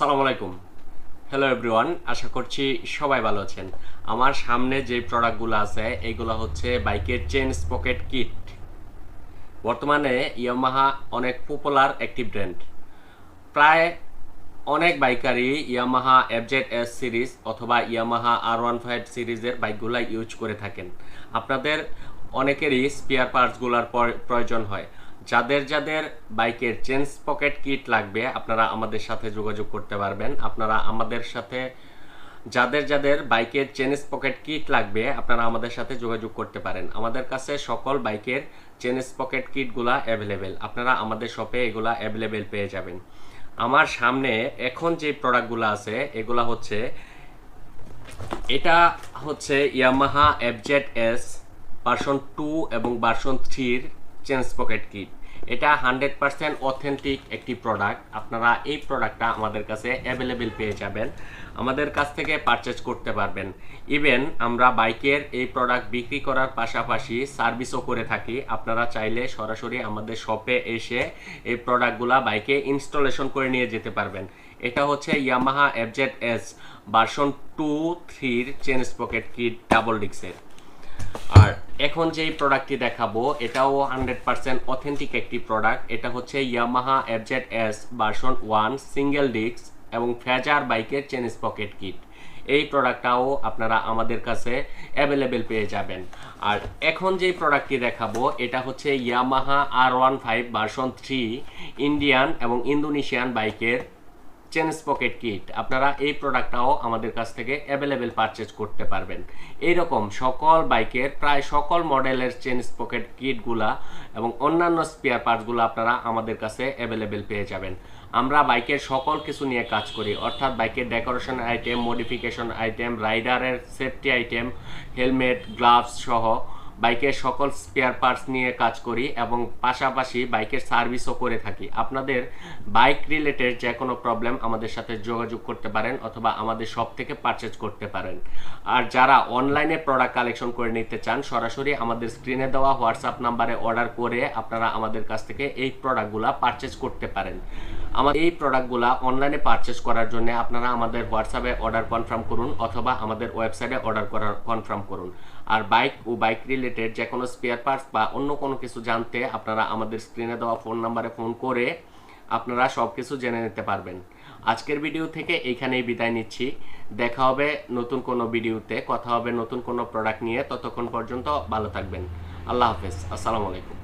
আসসালামু আলাইকুম। Hello everyone আশা করছি সবাই ভালো আছেন। আমার সামনে যে প্রোডাক্টগুলো আছে, এগুলো হচ্ছে বাইকের চেন স্পকেট কিট বর্তমানে ইয়ামাহা অনেক পপুলার একটি ব্র্যান্ড প্রায় অনেক বাইকারই ইয়ামাহা এফজেড এস সিরিজ অথবা ইয়ামাহা আর ওয়ান ফাইভ সিরিজের বাইকগুলো ইউজ করে থাকেন। আপনাদের অনেকেরই স্পেয়ার পার্টসগুলোর প্রয়োজন হয়। যাদের যাদের বাইকের চেঞ্জ পকেট কিট লাগবে, আপনারা আমাদের সাথে যোগাযোগ করতে পারবেন। আপনারা আমাদের সাথে, যাদের যাদের বাইকের চেনিস পকেট কিট লাগবে, আপনারা আমাদের সাথে যোগাযোগ করতে পারেন। আমাদের কাছে সকল বাইকের চেনিস পকেট কিটগুলা অ্যাভেলেবেল আপনারা আমাদের শপে এগুলা অ্যাভেলেবেল পেয়ে যাবেন। আমার সামনে এখন যে প্রোডাক্টগুলো আছে, এগুলা হচ্ছে, এটা হচ্ছে Yamaha FZ S version two এবং ভার্সন থ্রির চেঞ্জ পকেট কিট। এটা হান্ড্রেড পার্সেন্ট অথেন্টিক একটি প্রোডাক্ট আপনারা এই প্রোডাক্টটা আমাদের কাছে অ্যাভেলেবেল পেয়ে যাবেন। আমাদের কাছ থেকে পারচেজ করতে পারবেন। ইভেন আমরা বাইকের এই প্রোডাক্ট বিক্রি করার পাশাপাশি সার্ভিসও করে থাকি। আপনারা চাইলে সরাসরি আমাদের শপে এসে এই প্রোডাক্টগুলা বাইকে ইনস্টলেশন করে নিয়ে যেতে পারবেন। এটা হচ্ছে Yamaha FZ S version two থ্রির চেন স্পকেট কিট ডাবল ডিক্সের আর এখন যেই প্রোডাক্টটি দেখাবো, এটাও হান্ড্রেড পার্সেন্ট অথেন্টিক একটি প্রোডাক্ট এটা হচ্ছে Yamaha FZ S version one single disc এবং ফ্যাজার বাইকের চেন পকেট কিট এই প্রোডাক্টটাও আপনারা আমাদের কাছে অ্যাভেলেবেল পেয়ে যাবেন। আর এখন যেই প্রোডাক্টটি দেখাবো, এটা হচ্ছে Yamaha R one five version three Indian এবং ইন্দোনেশিয়ান বাইকের চেন পকেট কিট আপনারা এই প্রোডাক্টটাও আমাদের কাছ থেকে অ্যাভেলেবেল পারচেজ করতে পারবেন। এইরকম সকল বাইকের, প্রায় সকল মডেলের চেন পকেট কিটগুলা এবং অন্যান্য স্পেয়ার পার্টসগুলো আপনারা আমাদের কাছে অ্যাভেলেবেল পেয়ে যাবেন। আমরা বাইকের সকল কিছু নিয়ে কাজ করি, অর্থাৎ বাইকের ডেকোরেশন আইটেম মডিফিকেশন আইটেম রাইডারের সেফটি আইটেম হেলমেট গ্লাভস সহ বাইকের সকল স্পেয়ার পার্টস নিয়ে কাজ করি এবং পাশাপাশি বাইকের সার্ভিসও করে থাকি। আপনাদের বাইক রিলেটেড যে কোনো প্রবলেম আমাদের সাথে যোগাযোগ করতে পারেন অথবা আমাদের শপ থেকে পারচেজ করতে পারেন। আর যারা অনলাইনে প্রোডাক্ট কালেকশন করে নিতে চান, সরাসরি আমাদের স্ক্রিনে দেওয়া হোয়াটসঅ্যাপ নাম্বারে অর্ডার করে আপনারা আমাদের কাছ থেকে এই প্রোডাক্টগুলো পারচেজ করতে পারেন। আমার এই প্রোডাক্টগুলো অনলাইনে পারচেস করার জন্য আপনারা আমাদের হোয়াটসঅ্যাপে অর্ডার কনফার্ম করুন অথবা আমাদের ওয়েবসাইটে অর্ডার করার কনফার্ম করুন। আর বাইক ও বাইক রিলেটেড যে কোনো স্পেয়ার পার্টস বা অন্য কোনো কিছু জানতে আপনারা আমাদের স্ক্রিনে দেওয়া ফোন নাম্বারে ফোন করে আপনারা সব কিছু জেনে নিতে পারবেন। আজকের ভিডিও থেকে এইখানেই বিদায় নিচ্ছি। দেখা হবে নতুন কোনো ভিডিওতে কথা হবে নতুন কোনো প্রোডাক্ট নিয়ে। ততক্ষণ পর্যন্ত ভালো থাকবেন। আল্লাহ হাফেজ। আসসালামু আলাইকুম।